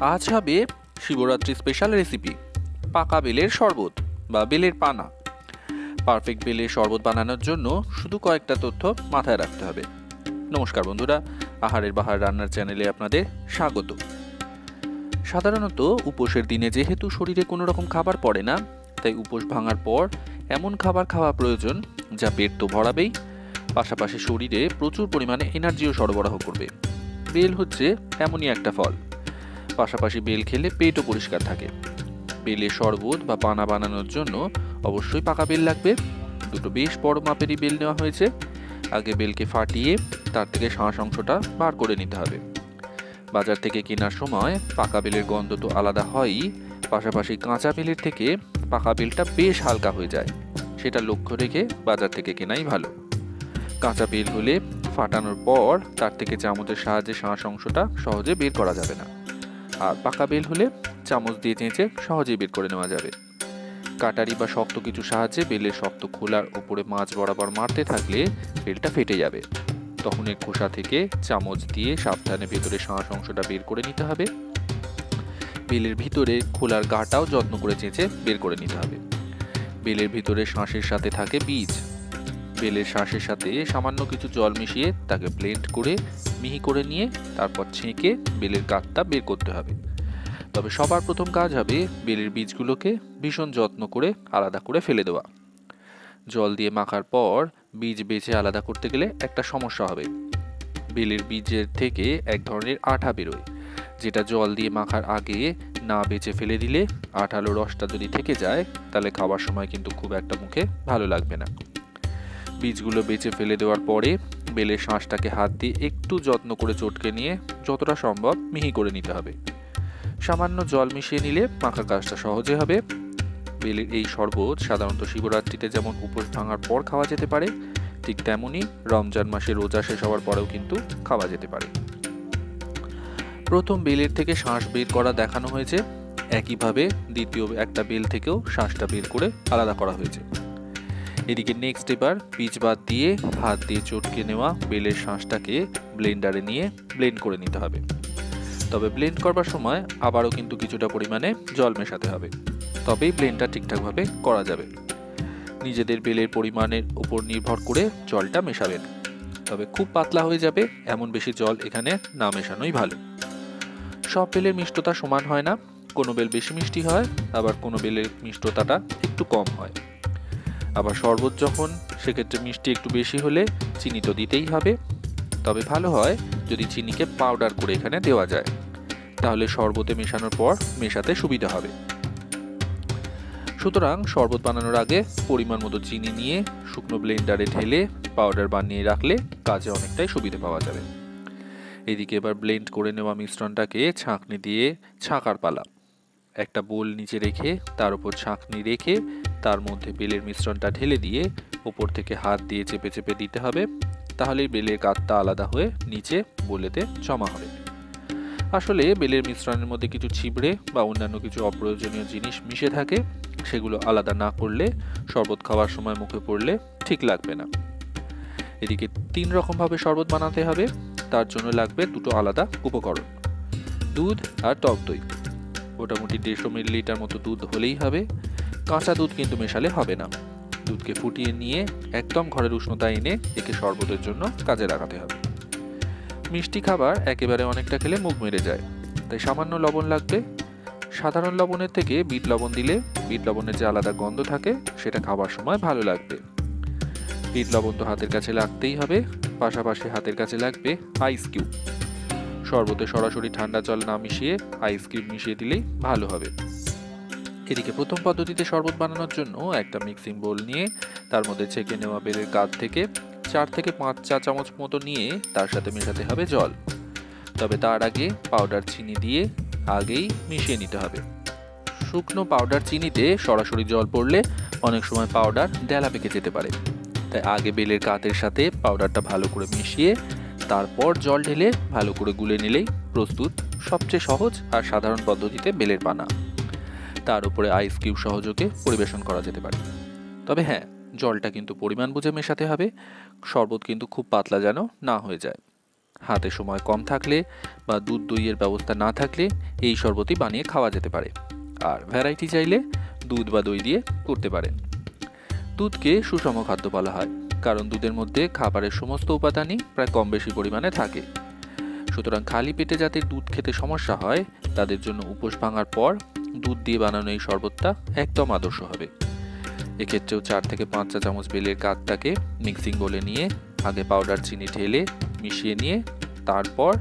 আজ হবে Shivratri special recipe পাকা বেলের শরবত বা বেলের পানা। পারফেক্ট বেলের শরবত বানানোর জন্য শুধু কয়েকটা তথ্য মাথায় রাখতে হবে। নমস্কার বন্ধুরা, আহারের বাহার রান্নার চ্যানেলে আপনাদের স্বাগত। সাধারণত উপোসের দিনে যেহেতু শরীরে কোনো রকম খাবার পড়ে না, তাই উপোস ভাঙার পর এমন খাবার খাওয়া প্রয়োজন যা পেট তো ভরাবেই, পাশাপাশি শরীরে প্রচুর পরিমাণে এনার্জিও সরবরাহ করবে। বেল হচ্ছে এমনই একটা ফল। পাশাপাশি বেল খেলে পেটও পরিষ্কার থাকে। বেলে শরবত বা পানা বানানোর জন্য অবশ্যই পাকা বেল লাগবে। দুটো বেশ বড় মাপেরই বেল নেওয়া হয়েছে। আগে বেলকে ফাটিয়ে তার থেকে শাঁস অংশটা বার করে নিতে হবে। বাজার থেকে কেনার সময় পাকা বেলের গন্ধ তো আলাদা হয়ই। পাশাপাশি কাঁচা বেলের থেকে পাকা বেলটা বেশ হালকা হয়ে যায়। সেটা লক্ষ্য রেখে বাজার থেকে কেনাই ভালো। কাঁচা বেল হলে ফাটানোর পর তার থেকে চামচের সাহায্যে শাঁস অংশটা সহজে বের করা যাবে না। আর পাকা বেল হলে চামচ দিয়ে চেঁচে সহজেই বের করে নেওয়া যাবে। কাটারি বা শক্ত কিছু সাহায্যে বেলের শক্ত খোলার ওপরে মাছ বরাবর মারতে থাকলে বেলটা ফেটে যাবে। তখন এর খোসা থেকে চামচ দিয়ে সাবধানে ভেতরে শাঁস অংশটা বের করে নিতে হবে। বেলের ভিতরে খোলার গাটাও যত্ন করে চেঁচে বের করে নিতে হবে। বেলের ভিতরে শাঁসের সাথে থাকে বীজ। বেলের শাঁসের সাথে সামান্য কিছু জল মিশিয়ে তাকে ব্লেন্ড করে মিহি করে নিয়ে তারপর ছেঁকে বেলের কাঠটা বের করতে হবে। তবে সবার প্রথম কাজ হবে বেলের বীজগুলোকে ভীষণ যত্ন করে আলাদা করে ফেলে দেওয়া। জল দিয়ে মাখার পর বীজ বেছে আলাদা করতে গেলে একটা সমস্যা হবে। বেলের বীজের থেকে এক ধরনের আঠা বেরোয়, যেটা জল দিয়ে মাখার আগে না বেছে ফেলে দিলে আঠালো রসটা যদি থেকে যায়, তাহলে খাওয়ার সময় কিন্তু খুব একটা মুখে ভালো লাগবে না। বীজগুলো বেছে ফেলে দেওয়ার পরে বেলের শাঁসটাকে হাত দিয়ে একটু যত্ন করে চটকে নিয়ে যতটা সম্ভব মিহি করে নিতে হবে। সামান্য জল মিশিয়ে নিলে মাখার কাজটা সহজে হবে। বেলের এই শরবত সাধারণত শিবরাত্রিতে যেমন উপোস ভাঙার পর খাওয়া যেতে পারে, ঠিক তেমনই রমজান মাসে রোজা শেষ হওয়ার পরেও কিন্তু খাওয়া যেতে পারে। প্রথম বেলের থেকে শ্বাস বের করা দেখানো হয়েছে। একইভাবে দ্বিতীয় একটা বেল থেকেও শ্বাসটা বের করে আলাদা করা হয়েছে। এদিকে নেক্সট এবার পিচ বাদ দিয়ে হাত দিয়ে চটকে নেওয়া বেলের শাঁসটাকে ব্লেন্ডারে নিয়ে ব্লেন্ড করে নিতে হবে। তবে ব্লেন্ড করবার সময় আবারও কিন্তু কিছুটা পরিমাণে জল মেশাতে হবে। তবেই ব্লেন্ডটা ঠিকঠাকভাবে করা যাবে। নিজেদের বেলের পরিমাণের উপর নির্ভর করে জলটা মেশাবেন। তবে খুব পাতলা হয়ে যাবে, এমন বেশি জল এখানে না মেশানোই ভালো। সব বেলের মিষ্টতা সমান হয় না। কোনো বেল বেশি মিষ্টি হয়, আবার কোনো বেলের মিষ্টতাটা একটু কম হয়। আবার শরবত যখন, সেক্ষেত্রে মিষ্টি একটু বেশি হলে চিনি তো দিতেই হবে। তবে ভালো হয় যদি চিনিকে পাউডার করে এখানে দেওয়া যায়। তাহলে শরবতে মেশানোর পর মেশাতে সুবিধা হবে। সুতরাং শরবত বানানোর আগে পরিমাণ মতো চিনি নিয়ে শুকনো ব্লেন্ডারে ঢেলে পাউডার বানিয়ে রাখলে কাজে অনেকটাই সুবিধা পাওয়া যাবে। এদিকে এবার ব্লেন্ড করে নেওয়া মিশ্রণটাকে ছাঁকনি দিয়ে ছাঁকার পালা। একটা বোল নিচে রেখে, তার উপর ছাঁকনি রেখে, তার মধ্যে বেলের মিশ্রণটা ঢেলে দিয়ে ওপর থেকে হাত দিয়ে চেপে চেপে দিতে হবে। তাহলেই বেলের কাতটা আলাদা হয়ে নিচে বোলেতে জমা হবে। আসলে বেলের মিশ্রণের মধ্যে কিছু ছিবড়ে বা অন্যান্য কিছু অপ্রয়োজনীয় জিনিস মিশে থাকে, সেগুলো আলাদা না করলে, শরবত খাওয়ার সময় মুখে পড়লে ঠিক লাগবে না। এদিকে তিন রকমভাবে শরবত বানাতে হবে, তার জন্য লাগবে দুটো আলাদা উপকরণ, দুধ আর টক দই। মোটামুটি দেড়শো মিলিলিটার মতো দুধ হলেই হবে। কাঁচা দুধ কিন্তু মেশালে হবে না। দুধকে ফুটিয়ে নিয়ে একদম ঘরের উষ্ণতা এনে একে শরবতের জন্য কাজে লাগাতে হবে। মিষ্টি খাবার একেবারে অনেকটা খেলে মুখ মেরে যায়। তাই সামান্য লবণ লাগবে। সাধারণ লবণের থেকে বিট লবণ দিলে বিট লবণের যে আলাদা গন্ধ থাকে, সেটা খাবার সময় ভালো লাগবে। বিট লবণ তো হাতের কাছে লাগতেই হবে। পাশাপাশি হাতের কাছে লাগবে আইস কিউব। শরবতে সরাসরি ঠান্ডা জল না মিশিয়ে আইসক্রিম মিশিয়ে দিলেই ভালো হবে। এদিকে প্রথম পদ্ধতিতে শরবত বানানোর জন্য একটা মিক্সিং বোল নিয়ে তার মধ্যে ছেঁকে নেওয়া বেলের কাঠ থেকে চার থেকে পাঁচ চা চামচ মতো নিয়ে তার সাথে মেশাতে হবে জল। তবে তার আগে পাউডার চিনি দিয়ে আগেই মিশিয়ে নিতে হবে। শুকনো পাউডার চিনিতে সরাসরি জল পড়লে অনেক সময় পাউডার ডেলা পেকে যেতে পারে। তাই আগে বেলের কাতের সাথে পাউডারটা ভালো করে মিশিয়ে তারপর জল ঢেলে ভালো করে গুলে নিলেই প্রস্তুত, সবচেয়ে সহজ আর সাধারণ পদ্ধতিতে বেলের পানা। তার উপরে আইস কিউব সহযোগে পরিবেশন করা যেতে পারে। তবে হ্যাঁ জলটা কিন্তু পরিমাণ বুঝে মেশাতে হবে, শরবত কিন্তু খুব পাতলা যেন না হয়ে যায়। হাতে সময় কম থাকলে বা দুধ দইয়ের ব্যবস্থা না থাকলে এই শরবতই বানিয়ে খাওয়া যেতে পারে। আর ভ্যারাইটি চাইলে দুধ বা দই দিয়ে করতে পারেন। দুধকে সুষম খাদ্য বলা হয়। কারণ দুধের মধ্যে খাবারের সমস্ত উপাদানই প্রায় কম বেশি পরিমাণে থাকে। সুতরাং খালি পেটে যাদের দুধ খেতে সমস্যা হয়, তাদের জন্য উপোস ভাঙার পর দুধ দিয়ে বানানো এই শরবতটা একদম আদর্শ হবে। এক্ষেত্রেও চার থেকে পাঁচ চা চামচ বেলের কাঠটাকে মিক্সিং বলে নিয়ে আগে পাউডার, চিনি ঢেলে মিশিয়ে নিয়ে তারপর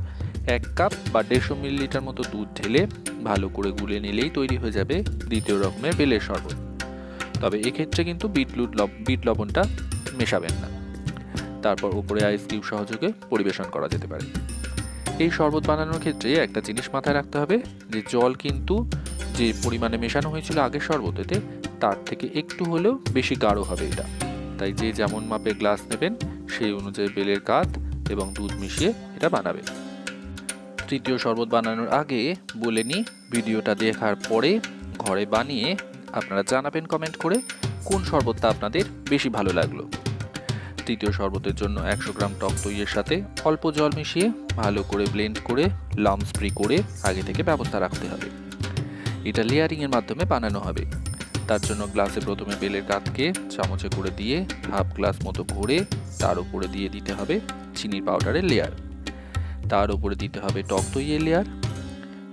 এক কাপ বা দেড়শো মিলিলিটার মতো দুধ ঢেলে ভালো করে গুলে নিলেই তৈরি হয়ে যাবে দ্বিতীয় রকমের বেলের শরবত। তবে এক্ষেত্রে কিন্তু বিটলুট লব, বিট লবণটা মেশাবেন না। তারপর উপরে আইস কিউব সহযোগে পরিবেশন করা যেতে পারে। এই শরবত বানানোর ক্ষেত্রে একটা জিনিস মাথায় রাখতে হবে যে জল কিন্তু যে পরিমাণে মেশানো হয়েছিল আগের শরবতেতে, তার থেকে একটু হলেও বেশি গাঢ় হবে এটা। তাই যে যেমন মাপে গ্লাস নেবেন, সেই অনুযায়ী বেলের কাত এবং দুধ মিশিয়ে এটা বানাবেন। তৃতীয় শরবত বানানোর আগে বলে নিই, ভিডিওটা দেখার পরে ঘরে বানিয়ে আপনারা জানাবেন কমেন্ট করে কোন শরবতটা আপনাদের বেশি ভালো লাগল। তৃতীয় শরবতের জন্য একশো গ্রাম টক দইয়ের সাথে অল্প জল মিশিয়ে ভালো করে ব্লেন্ড করে লাম স্প্রে করে আগে থেকে ব্যবস্থা রাখতে হবে। এটা লেয়ারিংয়ের মাধ্যমে বানানো হবে। তার জন্য গ্লাসে প্রথমে বেলের কাঠকে চামচে করে দিয়ে হাফ গ্লাস মতো ভরে তার উপরে দিয়ে দিতে হবে চিনির পাউডারের লেয়ার তার উপরে দিতে হবে টক দইয়ের লেয়ার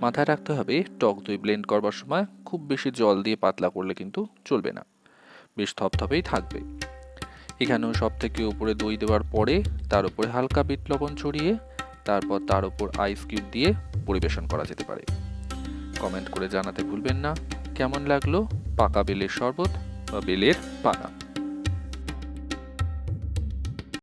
মাথায় রাখতে হবে, টক দই ব্লেন্ড করবার সময় খুব বেশি জল দিয়ে পাতলা করলে কিন্তু চলবে না। বেশ থপথপেই থাকবে। এখানেও সব থেকে উপরে দই দেওয়ার পরে তার উপরে হালকা বিট লবণ ছড়িয়ে, তারপর তার উপর আইস কিউব দিয়ে পরিবেশন করা যেতে পারে। কমেন্ট করে জানাতে ভুলবেন না। কেমন লাগল? পাকা বেলের শরবত বা বেলের পানা?